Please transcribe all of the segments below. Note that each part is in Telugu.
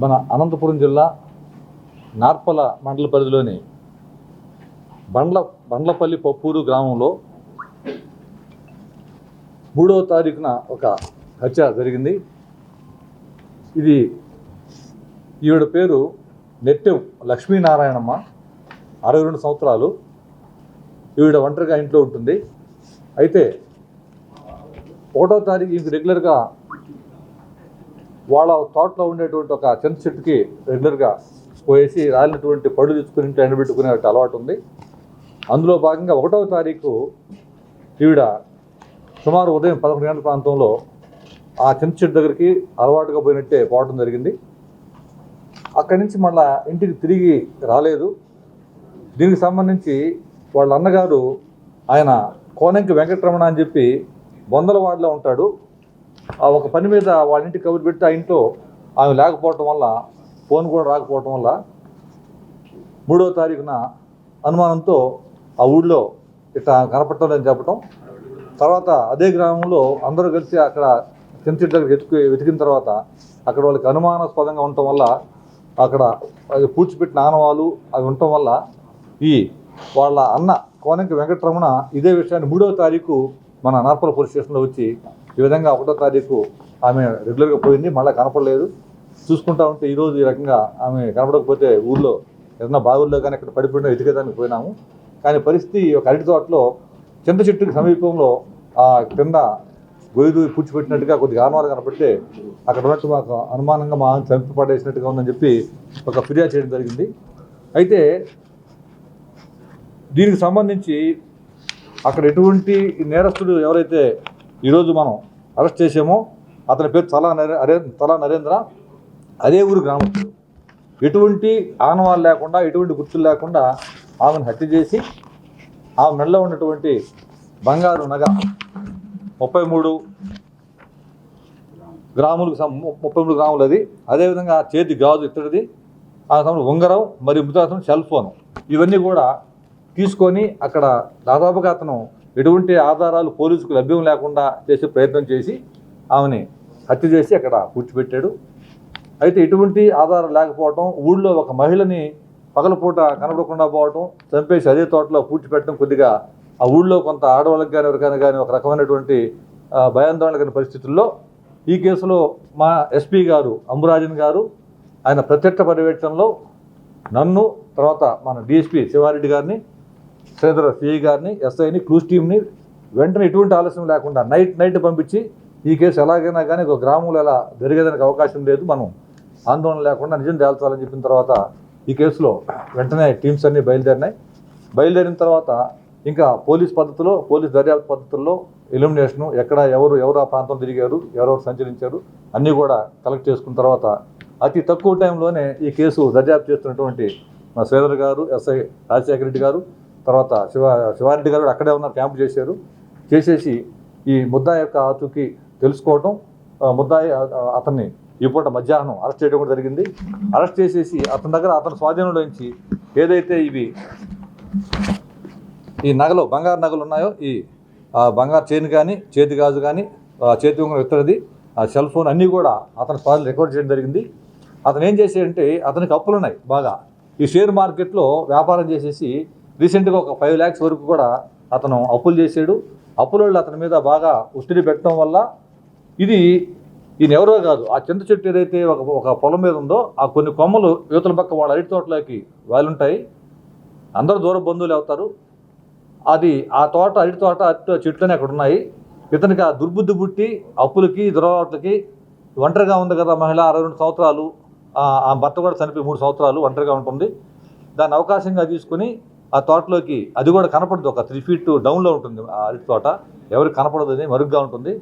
మన అనంతపురం జిల్లా నార్పల మండల పరిధిలోని బండ్ల బండ్లపల్లి పప్పూరు గ్రామంలో మూడవ తారీఖున ఒక హత్య జరిగింది. ఇది ఈవిడ పేరు నెట్టెం లక్ష్మీనారాయణమ్మ అరవై రెండు సంవత్సరాలు. ఈవిడ ఒంటరిగా ఇంట్లో ఉంటుంది. అయితే ఒకటో తారీఖు ఇంక రెగ్యులర్గా వాళ్ళ తోటలో ఉండేటువంటి ఒక చింత చెట్టుకి రెగ్యులర్గా పోయేసి రాలినటువంటి పళ్ళు తీసుకుని ఇంట్లో ఎండబెట్టుకునే అలవాటు ఉంది. అందులో భాగంగా ఒకటవ తారీఖు ఈవిడ సుమారు ఉదయం పదకొండు గంటల ప్రాంతంలో ఆ చెంత చెట్టు దగ్గరికి అలవాటుగా పోయినట్టే పోవడం జరిగింది. అక్కడి నుంచి మళ్ళా ఇంటికి తిరిగి రాలేదు. దీనికి సంబంధించి వాళ్ళ అన్నగారు ఆయన కోనంకి వెంకటరమణ అని చెప్పి బొందలవాడలో ఉంటాడు. ఒక పని మీద వాళ్ళ ఇంటికి కబురు పెట్టి ఆ ఇంట్లో ఆమె లేకపోవటం వల్ల ఫోన్ కూడా రాకపోవటం వల్ల మూడవ తారీఖున అనుమానంతో ఆ ఊళ్ళో ఇట్లా కనపడటం లేదని చెప్పటం. తర్వాత అదే గ్రామంలో అందరూ కలిసి అక్కడ చింతచెట్టు దగ్గర వెతికి వెతికిన తర్వాత అక్కడ వాళ్ళకి అనుమానాస్పదంగా ఉండటం వల్ల అక్కడ అది పూడ్చిపెట్టిన ఆనవాలు అవి ఉండటం వల్ల ఈ వాళ్ళ అన్న కోనంక వెంకటరమణ ఇదే విషయాన్ని మూడవ తారీఖు మన నార్పల పోలీస్ స్టేషన్లో వచ్చి ఈ విధంగా ఒకటో తారీఖు ఆమె రెగ్యులర్గా పోయింది మళ్ళీ కనపడలేదు. చూసుకుంటా ఉంటే ఈరోజు ఈ రకంగా ఆమె కనపడకపోతే ఊళ్ళో ఏదైనా బావుల్లో కానీ అక్కడ పడిపోయినా వెతికేదానికి పోయినాము. కానీ పరిస్థితి ఒక అరటి తోటలో చింత చెట్టుకి సమీపంలో ఆ కింద గొయ్యి పూడ్చిపెట్టినట్టుగా కొద్దిగా ఆనవాలు కనపడితే అక్కడ ఉన్నట్టు మాకు అనుమానంగా మా చంపి పడేసినట్టుగా ఉందని చెప్పి ఒక ఫిర్యాదు చేయడం జరిగింది. అయితే దీనికి సంబంధించి అక్కడ ఎటువంటి నేరస్తుడు ఎవరైతే ఈరోజు మనం అరెస్ట్ చేసామో అతని పేరు తలా నరే అరే తలా నరేంద్ర అదే ఊరు గ్రామస్తుడు ఎటువంటి ఆనవాళ్ళు లేకుండా ఎటువంటి గుర్తులు లేకుండా ఆమెను హత్య చేసి ఆమె మెడలో ఉన్నటువంటి బంగారు నగ ముప్పై మూడు గ్రాములకు ముప్పై మూడు గ్రాములు అది. అదేవిధంగా చేతి గాజు ఇత్తడిది ఆ సమయంలో ఉంగరం మరియు మృతాసం సెల్ ఫోన్. ఇవన్నీ కూడా తీసుకొని అక్కడ దాదాపుగా అతను ఎటువంటి ఆధారాలు పోలీసుకు లభ్యం లేకుండా చేసే ప్రయత్నం చేసి ఆమెని హత్య చేసి అక్కడ కూర్చోబెట్టాడు. అయితే ఎటువంటి ఆధారం లేకపోవడం ఊళ్ళో ఒక మహిళని పగలపూట కనబడకుండా పోవడం చంపేసి అదే తోటలో పూడ్చిపెట్టడం కొద్దిగా ఆ ఊళ్ళో కొంత ఆడవాళ్ళకి కానీ ఎవరికైనా కానీ ఒక రకమైనటువంటి భయాందోళన కలిగిన పరిస్థితుల్లో ఈ కేసులో మా ఎస్పీ గారు అంబురాజన్ గారు ఆయన ప్రత్యక్ష పర్యవేక్షణలో నన్ను తర్వాత మన డిఎస్పీ శివారెడ్డి గారిని శ్రీధర్ సిఐ గారిని ఎస్ఐని క్లూస్ టీమ్ని వెంటనే ఎటువంటి ఆలస్యం లేకుండా నైట్ నైట్ పంపించి ఈ కేసు ఎలాగైనా కానీ ఒక గ్రామంలో ఎలా జరిగేదానికి అవకాశం లేదు. మనం ఆందోళన లేకుండా నిజం తేల్చాలని చెప్పిన తర్వాత ఈ కేసులో వెంటనే టీమ్స్ అన్నీ బయలుదేరినాయి. బయలుదేరిన తర్వాత ఇంకా పోలీస్ పద్ధతిలో పోలీస్ దర్యాప్తు పద్ధతుల్లో ఎలిమినేషను ఎక్కడ ఎవరు ఎవరు ఆ ప్రాంతం తిరిగారు ఎవరెవరు సంచరించారు అన్నీ కూడా కలెక్ట్ చేసుకున్న తర్వాత అతి తక్కువ టైంలోనే ఈ కేసు దర్యాప్తు చేస్తున్నటువంటి మా శ్రీధర్ గారు ఎస్ఐ రాజశేఖర రెడ్డి గారు తర్వాత శివ శివారెడ్డి గారు అక్కడే ఉన్నారు క్యాంపు చేశారు. చేసేసి ఈ ముద్దా యొక్క ఆచూకీ తెలుసుకోవటం ముద్దాయి అతన్ని ఈ పూట మధ్యాహ్నం అరెస్ట్ చేయడం కూడా జరిగింది. అరెస్ట్ చేసేసి అతని దగ్గర అతని స్వాధీనంలోంచి ఏదైతే ఇవి ఈ నగలు బంగారు నగలు ఉన్నాయో ఈ బంగారు చైన్ కానీ చేతి గాజు కానీ చేతి ఉంగరం ఇతరది ఆ సెల్ ఫోన్ అన్నీ కూడా అతని స్వాధీనం రికార్డ్ చేయడం జరిగింది. అతను ఏం చేసాడంటే అతనికి అప్పులు ఉన్నాయి బాగా. ఈ షేర్ మార్కెట్లో వ్యాపారం చేసేసి రీసెంట్గా ఒక ఫైవ్ ల్యాక్స్ వరకు కూడా అతను అప్పులు చేశాడు. అప్పులోళ్ళు అతని మీద బాగా ఒత్తిడి పెట్టడం వల్ల ఇది ఈయన ఎవరో కాదు. ఆ చింత చెట్టు ఏదైతే ఒక ఒక పొలం మీద ఉందో ఆ కొన్ని కొమ్మలు యువతల పక్క వాళ్ళ అరటి తోటలోకి వాలుంటాయి. అందరూ దూర బంధువులు అవుతారు. అది ఆ తోట అరటి తోట అరటి చెట్లనే అక్కడ ఉన్నాయి. ఇతనికి ఆ దుర్బుద్ధి పుట్టి అప్పులకి దురలవాట్లకి ఒంటరిగా ఉంది కదా మహిళ అరవై రెండు సంవత్సరాలు ఆ ఆ భర్త కూడా చనిపోయి మూడు సంవత్సరాలు ఒంటరిగా ఉంటుంది. దాన్ని అవకాశంగా తీసుకుని ఆ తోటలోకి అది కూడా కనపడదు. ఒక త్రీ ఫీట్ డౌన్లో ఉంటుంది ఆ అరటి తోట. ఎవరికి కనపడదు అని మరుగ్గా ఉంటుంది.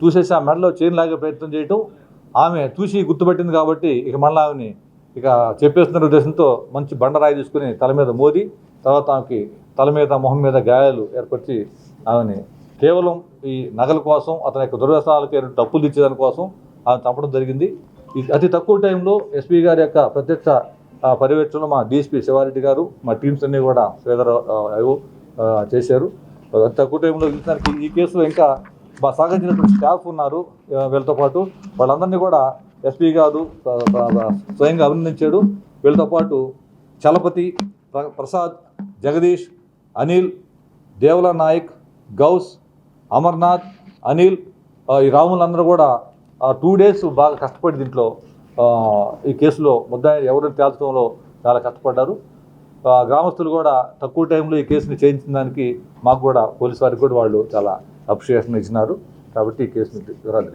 చూసేసి ఆ మెడలో చైన్ లాగే ప్రయత్నం చేయటం. ఆమె చూసి గుర్తుపట్టింది కాబట్టి ఇక మళ్ళీ ఆమెని ఇక చెప్పేస్తున్న ఉద్దేశంతో మంచి బండరాయి తీసుకుని తల మీద మోది. తర్వాత ఆమెకి తల మీద మొహం మీద గాయాలు ఏర్పరిచి ఆమెని కేవలం ఈ నగల కోసం అతని యొక్క దుర్వ్యసనాలకి డబ్బులు ఇచ్చేదాని కోసం ఆమె చంపడం జరిగింది. అతి తక్కువ టైంలో ఎస్పీ గారి యొక్క ప్రత్యక్ష పర్యవేక్షణలో మా డీసీపీ శివారెడ్డి గారు మా టీమ్స్ అన్నీ కూడా శ్రీధర్ అయ్యో, చేశారు. తక్కువ టైంలో చూసినానికి ఈ కేసులో ఇంకా మా సహకరించినటువంటి స్టాఫ్ ఉన్నారు వీళ్ళతో పాటు. వాళ్ళందరినీ కూడా ఎస్పీ గారు స్వయంగా అభినందించాడు. వీళ్ళతో పాటు చలపతి ప్ర- ప్రసాద్ జగదీష్ అనిల్ దేవల నాయక్ గౌస్ అమర్నాథ్ అనిల్ ఈ రాములందరూ కూడా టూ డేస్ బాగా కష్టపడి దీంట్లో ఈ కేసులో ముద్దాయి ఎవరిని తేల్చడంలో చాలా కష్టపడ్డారు. గ్రామస్తులు కూడా తక్కువ టైంలో ఈ కేసుని చేయించిన దానికి మాకు కూడా పోలీసు వారికి కూడా వాళ్ళు చాలా అప్రిషియేషన్ ఇచ్చినారు. కాబట్టి ఈ కేసుని వివరాలు